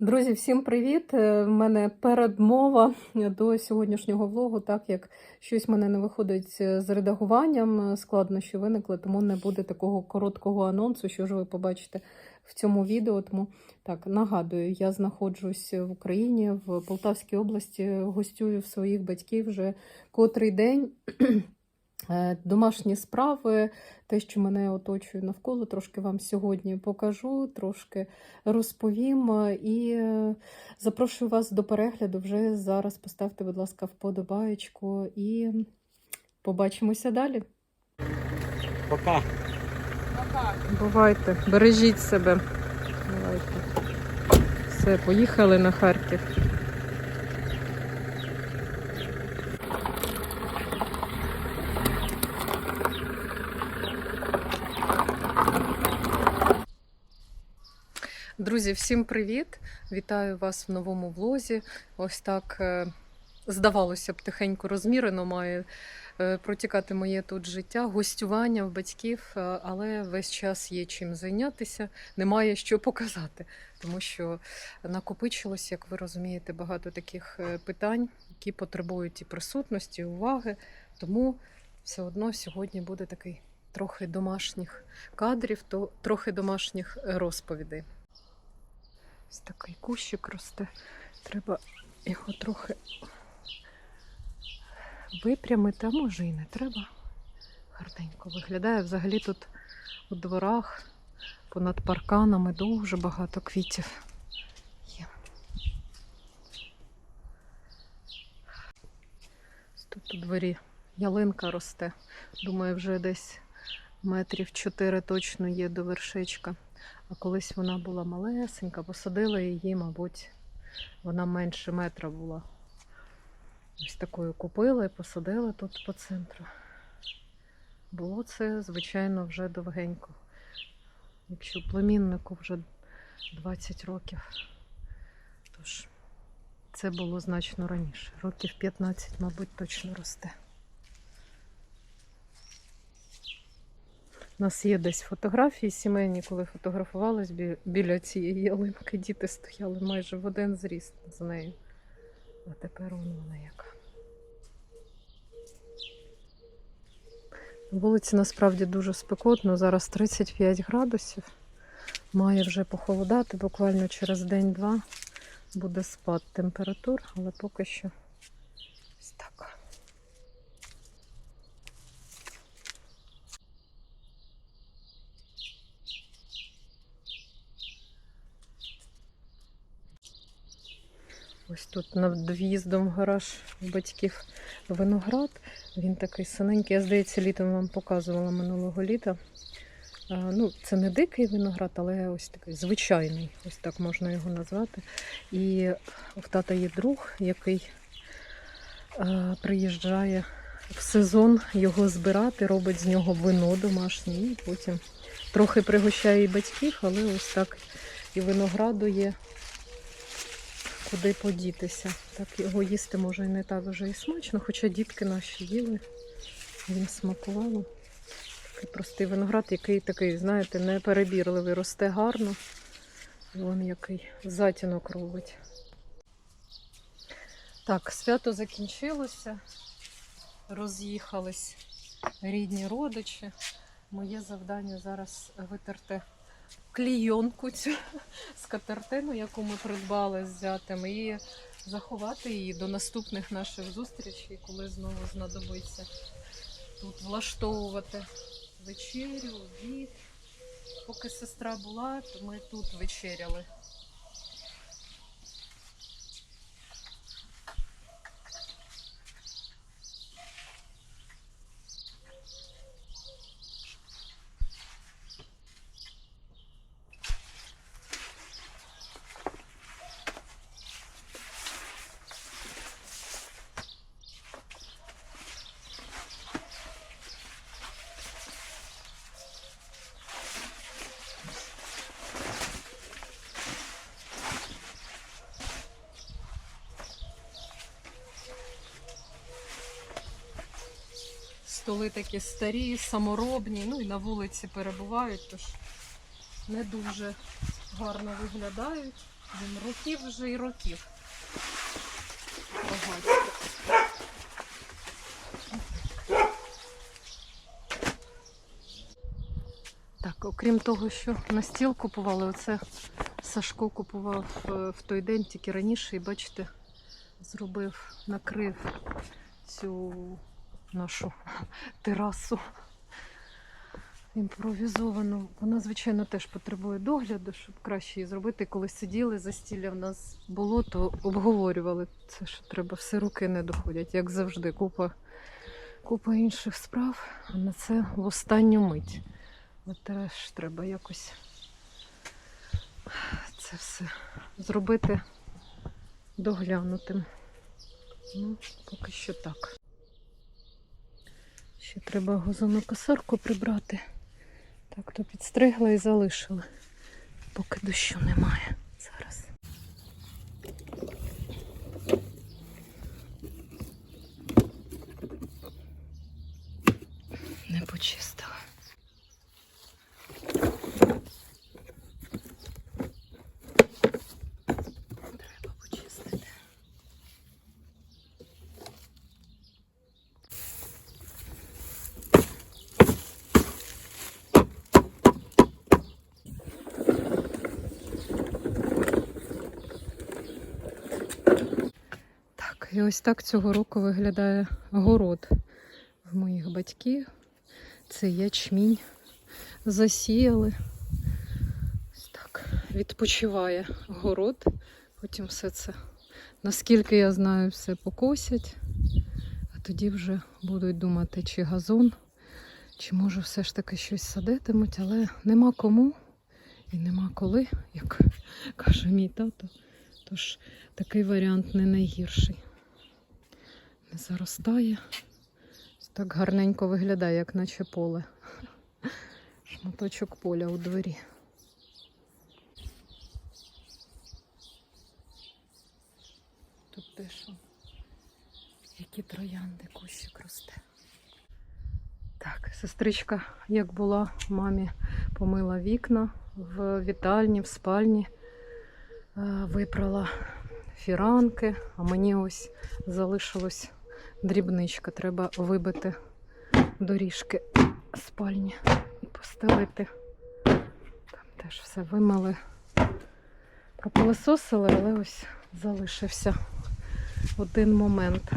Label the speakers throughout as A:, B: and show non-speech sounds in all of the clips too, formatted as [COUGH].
A: Друзі, всім привіт! Е, В мене передмова до сьогоднішнього влогу, так як щось в мене не виходить е, з редагуванням, е, складнощі виникли, тому не буде такого короткого анонсу, що ж ви побачите в цьому відео. Тому так нагадую, я знаходжусь в Україні, в Полтавській області, гостюю в своїх батьків вже котрий день. Е, Домашні справи, те, що мене оточує навколо, трошки вам сьогодні покажу, трошки розповім е, і е, запрошую вас до перегляду. Вже зараз поставте, будь ласка, вподобаєчку і побачимося далі.
B: Пока.
A: Бувайте, бережіть себе. Бувайте. Все, поїхали на Харків. Друзі, всім привіт! Вітаю вас в новому влозі. Ось так е, здавалося б, тихенько розмірено має е, протікати моє тут життя, гостювання в батьків, е, але весь час є чим зайнятися, немає що показати, тому що накопичилось, як ви розумієте, багато таких питань, які потребують і присутності, і уваги. Тому все одно сьогодні буде такий трохи домашніх кадрів, то трохи домашніх розповідей. Ось такий кущик росте. Треба його трохи випрямити, а може і не треба. Гарненько виглядає. Взагалі тут у дворах понад парканами дуже багато квітів є. Тут у дворі ялинка росте. Думаю, вже десь метрів чотири точно є до вершечка. А колись вона була малесенька, посадила її, мабуть, вона менше метра була. Ось такою купила і посадила тут по центру. Було це, звичайно, вже довгенько. Якщо племіннику вже 20 років. Тож це було значно раніше. Років 15, мабуть, точно росте. У нас є десь фотографії сімейні, коли фотографувались біля цієї ялинки. Діти стояли майже в один зріст з нею. А тепер вон вона яка. На Вулиці насправді дуже спекотно. Зараз 35 градусів. Має вже похолодати, буквально через день-два буде спад температур, але поки що ось так. Ось тут над в'їздом в гараж батьків виноград. Він такий синенький. Я, здається, літом вам показувала минулого літа. Ну, це не дикий виноград, але ось такий звичайний, ось так можна його назвати. І в тата є друг, який приїжджає в сезон його збирати, робить з нього вино домашнє і потім трохи пригощає і батьків, але ось так і винограду є куди подітися. Так його їсти може і не так вже і смачно, хоча дітки наші їли, їм смакувало. Такий простий виноград, який такий, знаєте, неперебірливий, росте гарно. Вон який затінок робить. Так, свято закінчилося. Роз'їхались рідні родичі. Моє завдання зараз витерти клійонку цю [LAUGHS] скатертину, яку ми придбали з зятем, і заховати її до наступних наших зустрічей, коли знову знадобиться тут влаштовувати вечерю, обід. Поки сестра була, то ми тут вечеряли. Столи такі старі, саморобні, ну і на вулиці перебувають, тож не дуже гарно виглядають. Він років вже і років. Рогатський. Так, окрім того, що на стіл купували, оце Сашко купував е, в той день, тільки раніше, і бачите, зробив, накрив цю нашу терасу імпровізовану. Вона, звичайно, теж потребує догляду, щоб краще її зробити. Коли сиділи за стілля в нас було, то обговорювали це, що треба все руки не доходять, як завжди. Купа, купа інших справ, а на це в останню мить. От теж треба якось це все зробити доглянутим. Ну, поки що так. Ще треба газонокосарку прибрати. Так, то підстригла і залишила. Поки дощу немає зараз. Не почистила. Треба почистити. Так, і ось так цього року виглядає город в моїх батьків. Це ячмінь. Засіяли. Ось так. Відпочиває город. Потім все це, наскільки я знаю, все покосять. А тоді вже будуть думати, чи газон, чи може все ж таки щось садитимуть, але нема кому і нема коли, як каже мій тато. Тож такий варіант не найгірший. Не заростає. Так гарненько виглядає, як наче поле. Шматочок поля у дворі. Тут теж які троянди кущик росте. Так, сестричка, як була, мамі помила вікна в вітальні, в спальні. Е, випрала фіранки, а мені ось залишилось дрібничка. Треба вибити доріжки спальні і постелити. Там теж все вимили, пропилососили, але ось залишився один момент.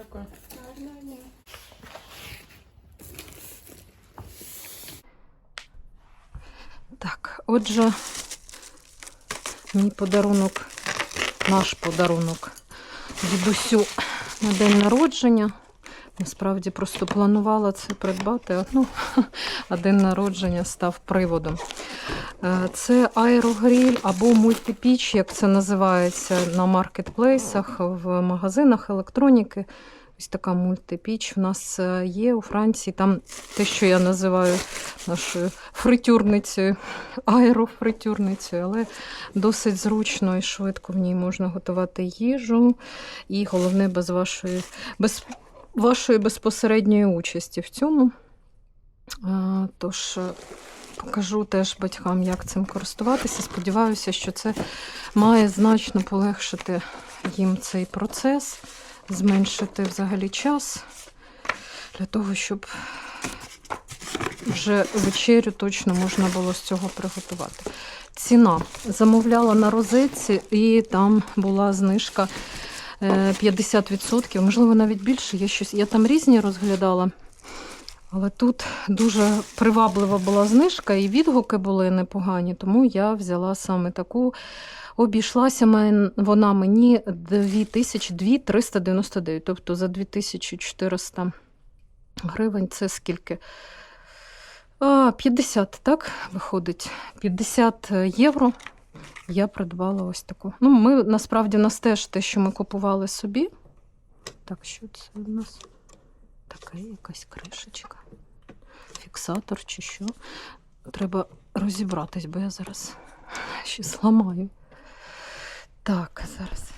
A: Дякую. Так, отже, мій подарунок, наш подарунок дідусю на день народження. Насправді просто планувала це придбати, ну, [LAUGHS] а день народження став приводом. Е, Це аерогріль або мультипіч, як це називається на маркетплейсах, в магазинах електроніки. Ось така мультипіч у нас е, є у Франції. Там те, що я називаю нашою фритюрницею, аерофритюрницею, але досить зручно і швидко в ній можна готувати їжу. І головне, без вашої, без вашої безпосередньої участі в цьому. Е, Тож покажу теж батькам, як цим користуватися. Сподіваюся, що це має значно полегшити їм цей процес, зменшити взагалі час для того, щоб вже вечерю точно можна було з цього приготувати. Ціна замовляла на розетці, і там була знижка е, 50%, можливо, навіть більше. Я, щось, я там різні розглядала. Але тут дуже приваблива була знижка, і відгуки були непогані, тому я взяла саме таку. Обійшлася вона мені 2399, тобто за 2400 гривень це скільки? 50, так, виходить. 50 євро я придбала ось таку. Ну, ми насправді нас теж те, що ми купували собі. Так, що це у нас? Така якась кришечка. Фіксатор чи що. Треба розібратись, бо я зараз ще зламаю. Так, зараз.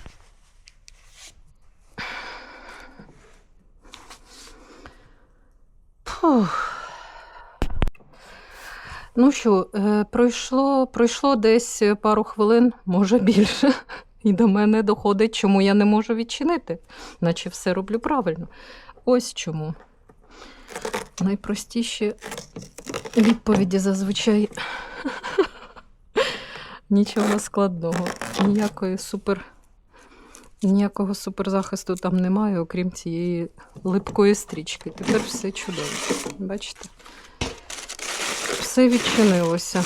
A: Фух. Ну що, е, пройшло, пройшло десь пару хвилин, може більше. І до мене доходить, чому я не можу відчинити, наче все роблю правильно. Ось чому. Найпростіші відповіді зазвичай [LAUGHS] нічого складного. Ніякої супер, ніякого суперзахисту там немає, окрім цієї липкої стрічки. Тепер все чудово. Бачите? Все відчинилося.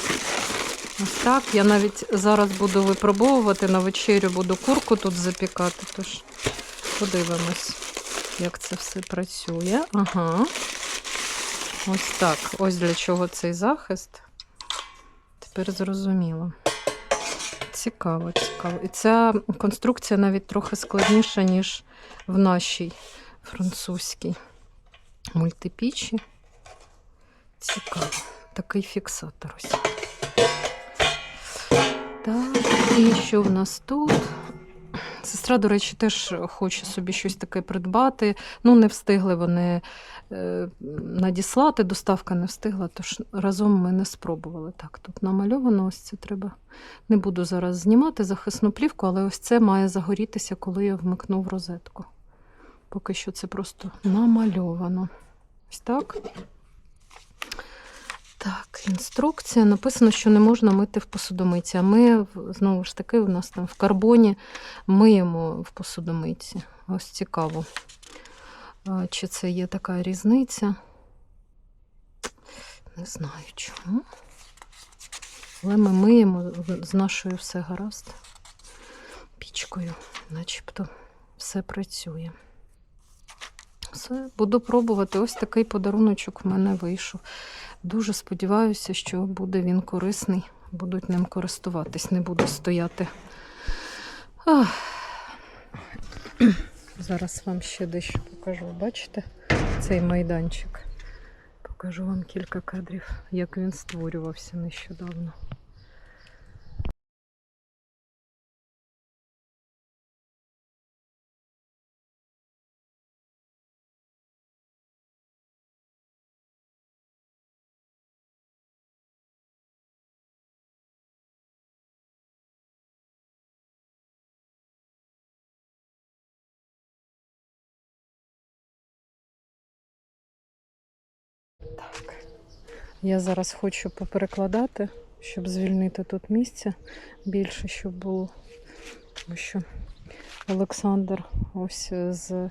A: Ось так. Я навіть зараз буду випробовувати на вечерю, буду курку тут запікати. Тож подивимось, як це все працює. Ага. Ось так. Ось для чого цей захист. Тепер зрозуміло. Цікаво, цікаво. І ця конструкція навіть трохи складніша, ніж в нашій французькій мультипічі. Цікаво. Такий фіксатор ось. Так, і що в нас тут? Сестра, до речі, теж хоче собі щось таке придбати. Ну, не встигли вони е, надіслати, доставка не встигла, тож разом ми не спробували. Так, тут намальовано, ось це треба. Не буду зараз знімати захисну плівку, але ось це має загорітися, коли я вмикну в розетку. Поки що це просто намальовано. Ось так. Так, інструкція. Написано, що не можна мити в посудомиці. А ми, знову ж таки, у нас там в карбоні миємо в посудомиці. Ось цікаво. Чи це є така різниця? Не знаю чому. Але ми миємо з нашою все гаразд. Пічкою, начебто, все працює. Все, буду пробувати. Ось такий подаруночок в мене вийшов. Дуже сподіваюся, що буде він корисний. Будуть ним користуватись, не буду стояти. Ах. Зараз вам ще дещо покажу. Бачите цей майданчик? Покажу вам кілька кадрів, як він створювався нещодавно. Так. Я зараз хочу поперекладати, щоб звільнити тут місця більше, щоб було. Тому що Олександр ось з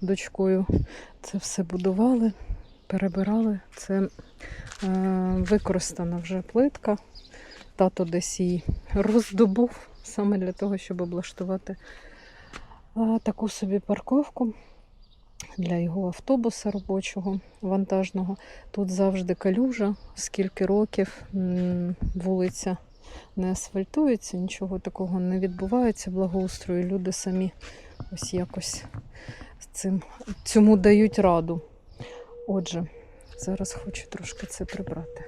A: дочкою це все будували, перебирали. Це е, використана вже плитка. Тато десь її роздобув саме для того, щоб облаштувати е, таку собі парковку для його автобуса робочого вантажного. Тут завжди калюжа, скільки років вулиця не асфальтується, нічого такого не відбувається, благоустрою. Люди самі ось якось цим, цьому дають раду. Отже, зараз хочу трошки це прибрати.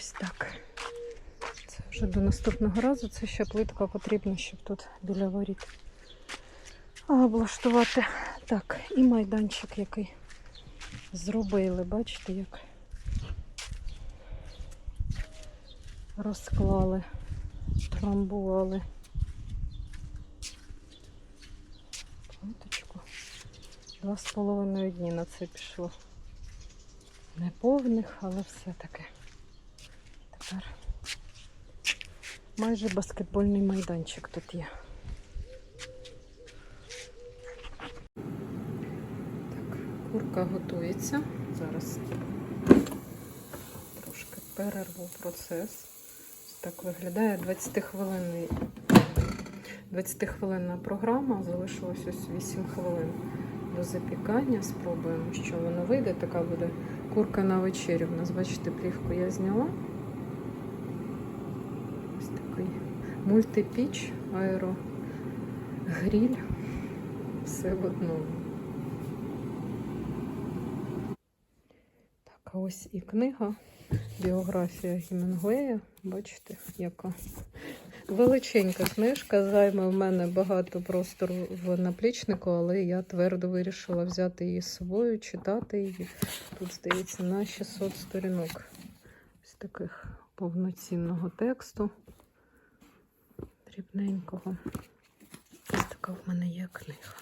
A: Ось так. Це вже до наступного разу. Це ще плитка потрібна, щоб тут біля воріт облаштувати. Так, і майданчик, який зробили. Бачите, як розклали, трамбували. Плиточку. Два з половиною дні на це пішло. Не повних, але все-таки. Тепер майже баскетбольний майданчик тут є. Так, курка готується. Зараз трошки перерву процес. Ось Так виглядає 20 хвилинний 20 хвилинна програма, залишилось ось 8 хвилин до запікання. Спробуємо, що воно вийде. Така буде курка на вечерю. У нас, бачите, плівку я зняла. Ось такий мультипіч, аерогріль. Все в одному. Так, а ось і книга. Біографія Гімінгуея. Бачите, яка величенька книжка. Займе в мене багато простору в наплічнику, але я твердо вирішила взяти її з собою, читати її. Тут, здається, на 600 сторінок. Ось таких повноцінного тексту. Дрібненького. Ось така в мене є книга.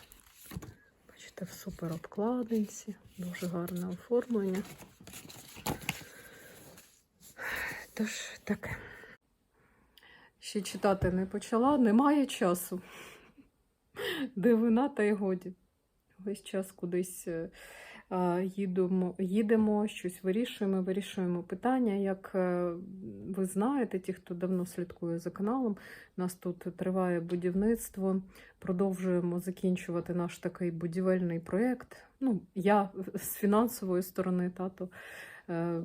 A: Бачите, в супер обкладинці, дуже гарне оформлення. Тож таке. Ще читати не почала, немає часу. Дивина та й годі. Весь час кудись е, їдемо, їдемо, щось вирішуємо, вирішуємо питання. Як е, ви знаєте, ті, хто давно слідкує за каналом, у нас тут триває будівництво. Продовжуємо закінчувати наш такий будівельний проєкт. Ну, я з фінансової сторони, тато е,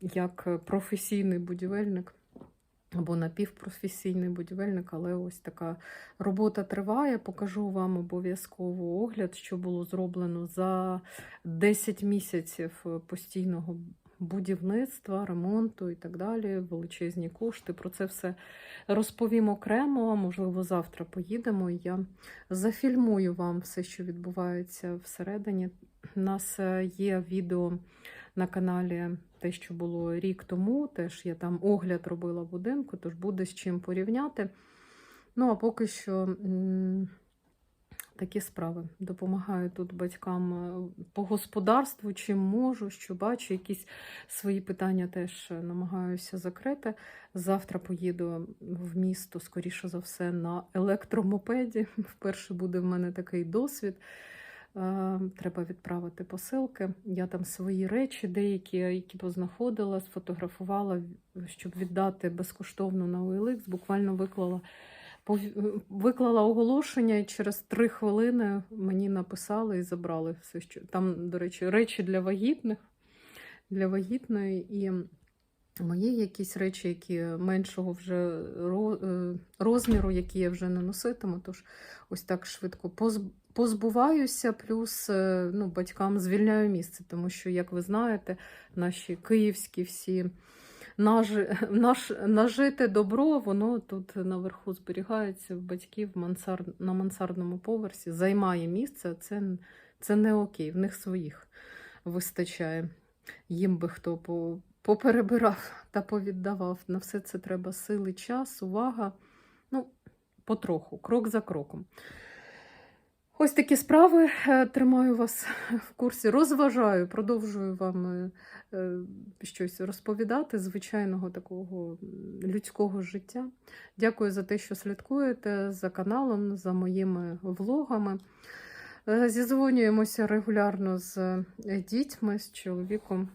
A: як професійний будівельник або напівпрофесійний будівельник, але ось така робота триває. Покажу вам обов'язково огляд, що було зроблено за 10 місяців постійного будівництва, ремонту і так далі. Величезні кошти. Про це все розповім окремо. Можливо, завтра поїдемо. і Я зафільмую вам все, що відбувається всередині. У нас е, є відео на каналі те, що було рік тому. Теж я там огляд робила будинку, тож буде з чим порівняти. Ну, а поки що такі справи. Допомагаю тут батькам е, по господарству, чим можу, що бачу. Якісь свої питання теж намагаюся закрити. Завтра поїду в місто, скоріше за все, на електромопеді. [LAUGHS] Вперше буде в мене такий досвід. Е, Треба відправити посилки. Я там свої речі, деякі, які познаходила, сфотографувала, щоб віддати безкоштовно на OLX. Буквально виклала, виклала оголошення, і через три хвилини мені написали і забрали все, що там, до речі, речі для вагітних, для вагітної і. Мої якісь речі, які меншого вже е, розміру, які я вже не носитиму, тож ось так швидко поз- позбуваюся, плюс е, ну, батькам звільняю місце, тому що, як ви знаєте, наші київські всі нажи, [LAUGHS] наш, нажите добро, воно тут наверху зберігається в батьків мансар, на мансардному поверсі, займає місце, це, це не окей, в них своїх вистачає. Їм би хто по, поперебирав [LAUGHS] та повіддавав. На все це треба сили, час, увага. Ну, потроху, крок за кроком. Ось такі справи. Е, Тримаю вас в курсі, розважаю, продовжую вам е, е, щось розповідати звичайного такого людського життя. Дякую за те, що слідкуєте за каналом, за моїми влогами. Зізвонюємося регулярно з дітьми, з чоловіком.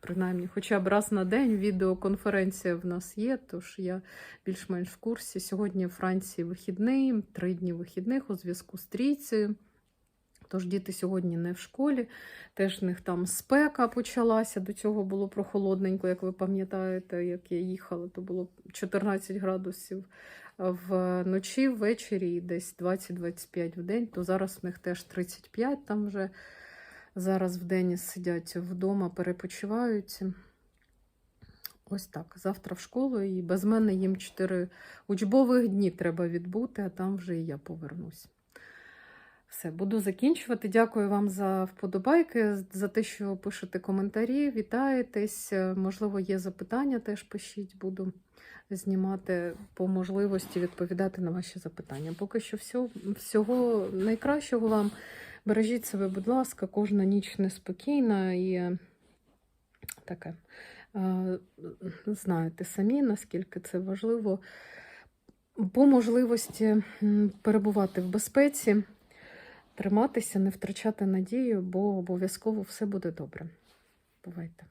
A: Принаймні, хоча б раз на день відеоконференція в нас є, тож я більш-менш в курсі. Сьогодні в Франції вихідний, три дні вихідних у зв'язку з трійцею. Тож діти сьогодні не в школі, теж в них там спека почалася. До цього було прохолодненько, як ви пам'ятаєте, як я їхала, то було 14 градусів вночі, ввечері і десь 20-25 в день, то зараз в них теж 35 там вже. Зараз в день сидять вдома, перепочивають. Ось так. Завтра в школу, і без мене їм 4 учбових дні треба відбути, а там вже і я повернусь. Все, буду закінчувати. Дякую вам за вподобайки, за те, що пишете коментарі, вітаєтесь. Можливо, є запитання, теж пишіть, буду знімати по можливості відповідати на ваші запитання. Поки що всього, всього найкращого вам. Бережіть себе, будь ласка, кожна ніч неспокійна і е, таке. Е, Знаєте самі, наскільки це важливо по можливості перебувати в безпеці, триматися, не втрачати надію, бо обов'язково все буде добре. Бувайте.